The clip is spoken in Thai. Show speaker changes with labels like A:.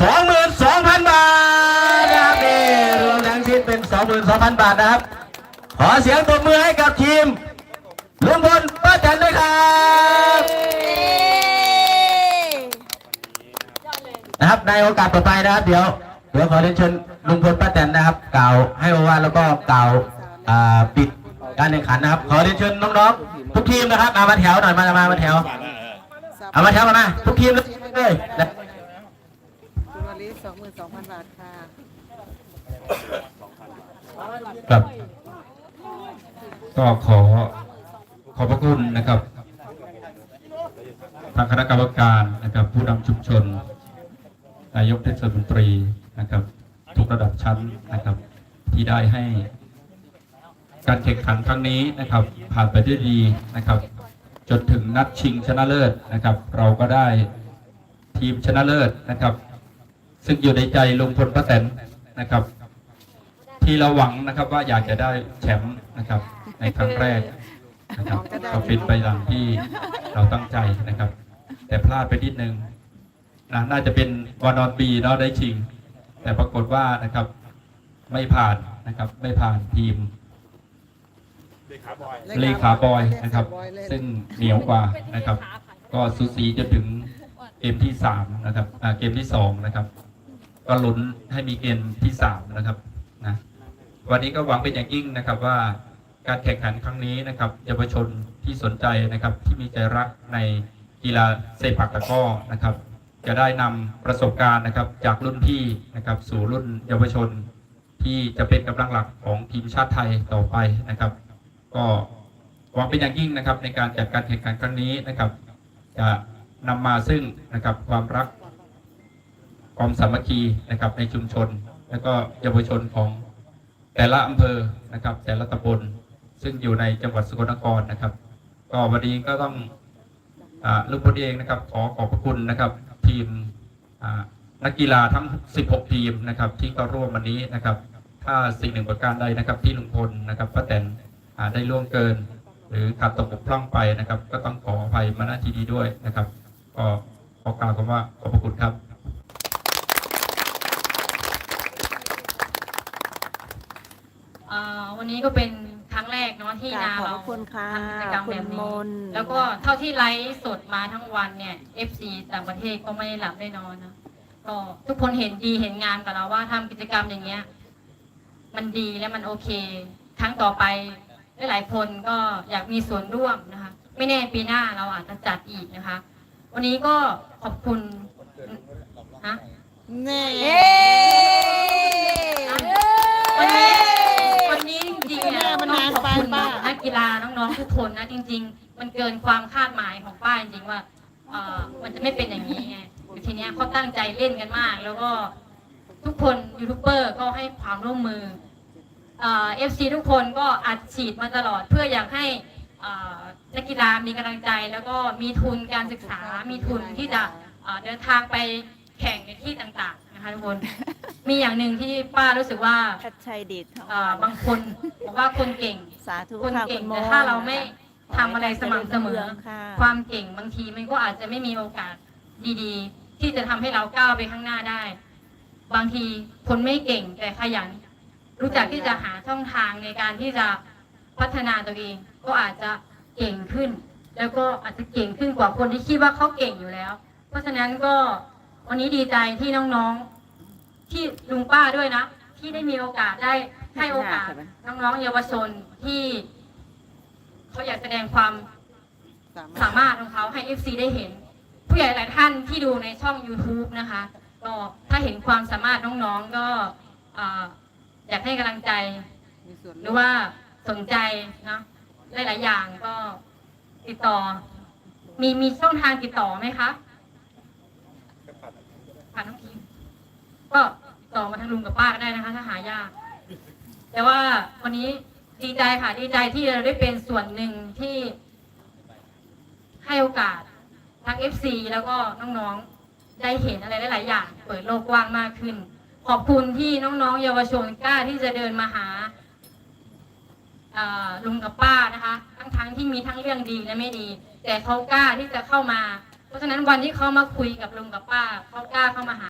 A: สองหมื่นสองพันบาทนะครับนี่รวมทั้งสิ้นเป็นสองหมื่นสองพันบาทนะครับ ขอเสียงตบมือให้กับทีมลุงพลป้าแตนด้วยครับนะครับในโอกาสต่อไปนะครับ เดี๋ยวเดี๋ยวขอเรียนเชิญลุงพลป้าแตนนะครับ กล่าวให้โอวาทแล้วก็กล่าวปิดการแข่งขันนะครับ ขอเรียนเชิญน้องๆทุกทีมนะครับ มามาแถวหน่อยมามามาแถวเอามาแถวมาทุกทีมเลยนะ
B: คุณวลิสองห มื่นสองพันบาทค่ะ
C: ครับ ก็ขอขอบพระคุณนะครับ ทางคณะกรรมการนะครับ ผู้นำชุมชน นายกเทศมนตรีนะครับ ทุกระดับชั้นนะครับ ที่ได้ให้ การแข่งขันครั้งนี้นะครับ ผ่านไปด้วยดีนะครับ จนถึงนัดชิงชนะเลิศนะครับ เราก็ได้ทีมชนะเลิศนะครับ ซึ่งอยู่ในใจลุงพลป้าแตนนะครับ ที่เราหวังนะครับว่าอยากจะได้แชมป์นะครับ ในครั้งแรกนะครับก็เป็นไปตามที่เราตั้งใจนะครับ แต่พลาดไปนิดนึงนะน่าจะเป็นวานอนปีเนาะได้ชิง แต่ปรากฏว่านะครับ ไม่ผ่านนะครับ ไม่ผ่านทีมเลขาบอยนะครับ ซึ่งเหนียวกว่านะครับ ก็สูสีจนถึงเกมที่สามนะครับอ่าเกมที่สองนะครับ ก็ลุ้นให้มีเกมที่สามนะครับนะวันนี้ก็หวังเป็นอย่างยิ่งนะครับว่าการแข่งขันครั้งนี้นะครับเยาวชนที่สนใจนะครับ ที่มีใจรักในกีฬาเซปักตะก้อนะครับ จะได้นำประสบการณ์นะครับ จากรุ่นพี่นะครับ สู่รุ่นเยาวชน ที่จะเป็นกำลังหลักของทีมชาติไทยต่อไปนะครับ ก็หวังเป็นอย่างยิ่งนะครับ ในการจัดการแข่งขันครั้งนี้นะครับ จะนำมาซึ่งนะครับความรัก ความสามัคคีนะครับในชุมชน แล้วก็เยาวชนของแต่ละอำเภอนะครับ แต่ละตำบลซึ่งอยู่ในจังหวัดสกลนครนะครับ ก็วันนี้ก็ต้องอลูกพลเองนะครับ ขอขอบพระคุณนะครับ ทีมนักกีฬาทั้ง 16 ทีมนะครับ ที่เข้าร่วมวันนี้นะครับ ถ้าสิ่งหนึ่งประการใดนะครับ ที่ลุงพลนะครับป้าแตนอ่าได้ล่วงเกิน หรือขาดตกบกพร่องไปนะครับ ก็ต้องขออภัยมาณที่นี้ด้วยนะครับ ก็ขอกล่าวคำว่าขอบพระคุณครับ
D: เอ่อ วันนี้ก็เป็นครั้งแรกเนาะที่
B: กรา
D: นา
B: บขอบพ
D: เรา
B: ระคุณค่ะ
D: ทำกิจกรรมแบบ
B: คุณม
D: นี้
B: นต์
D: แล้วก็เท่าที่ไลฟ์สดมาทั้งวันเนี่ย FC ต่างประเทศก็ไม่ได้หลับได้นอนนะก็ทุกคนเห็นดีเห็นงามกับเราว่าทำกิจกรรมอย่างเงี้ย มันดีและมันโอเค ครั้งต่อไปหลายๆคนก็อยากมีส่วนร่วมนะคะ ไม่แน่ปีหน้าเราอาจจะจัดอีกนะคะ วันนี้ก็ขอบคุณฮะ
B: เน่
D: วันนี้วันนี้จริงๆ
B: แม่
D: เนี่ย
B: มัน
D: ต้อง
B: นาน
D: ขอบ
B: ไป
D: คุณ
B: ป้า
D: นักกีฬาน้องๆทุกคนนะจริง ๆ มันเกินความคาดหมายของป้าจริงๆว่าเอ่อมันจะไม่เป็นอย่างนี้ไงทีเนี้ยเขาตั้งใจเล่นกันมาก แล้วก็ทุกคนยูทูบเบอร์ก็ให้ความร่วมมือเอฟซีทุกคนก็อัดฉีดมาตลอดเพื่ออยากให้เอ่อนักกีฬามีกำลังใจ แล้วก็มีทุนการศึกษา มีทุนที่จะเอ่อเดินทางไปแข่งในที่ต่างๆนะคะทุกคน มีอย่างหนึ่งที่ป้ารู้สึกว่า
B: ชัดชัยดิตทอง
D: เอ่อบางคนบอกว่าคนเก่ง
B: สาธุ
D: คน
B: ค่ะ
D: เก่
B: คุ
D: ง
B: ณม
D: แต่
B: นต์
D: ถ้าเราไม่ทำอะไรสม่ำเสมอ
B: ค่ะ
D: ความเก่งบางทีมันก็อาจจะไม่มีโอกาสดี ๆ ที่จะทำให้เราก้าวไปข้างหน้าได้ บางทีคนไม่เก่งแต่ขยัน รู้จักที่จะหาช่องทางในการที่จะพัฒนาตัวเอง ก็อาจจะเก่งขึ้น แล้วก็อาจจะเก่งขึ้นกว่าคนที่คิดว่าเขาเก่งอยู่แล้ว เพราะฉะนั้นก็วันนี้ดีใจที่น้องๆ ที่ลุงป้าด้วยนะ ที่ได้มีโอกาสได้ให้โอกาสน้องๆเยาวชนที่เขาอยากแสดงความสามารถของเขาให้ FC ได้เห็น ผู้ใหญ่หลายท่านที่ดูในช่อง YouTube นะคะก็ถ้าเห็นความสามารถน้องๆก็เอ่ออยากให้กำลังใจ
B: มีส่วน
D: หรือว่าสนใจเนาะหลาย ๆ อย่างก็ติดต่อ มีมีช่องทางติดต่อไหมคะผ่านน้องทีมก็ ต่อมาทางลุงกับป้าก็ได้นะคะ ถ้าหายาก แต่ว่าวันนี้ดีใจค่ะ ดีใจที่เราได้เป็นส่วนหนึ่งที่ให้โอกาสทั้ง FC แล้วก็น้องๆ ได้เห็นอะไรหลายๆอย่าง เปิดโลกกว้างมากขึ้น ขอบคุณที่น้องๆ เยาวชนกล้าที่จะเดินมาหาลุงกับป้านะคะ ทั้งๆที่มีทั้งเรื่องดีและไม่ดี แต่เขากล้าที่จะเข้ามา เพราะฉะนั้นวันที่เขามาคุยกับลุงกับป้าเขากล้าเข้ามาหา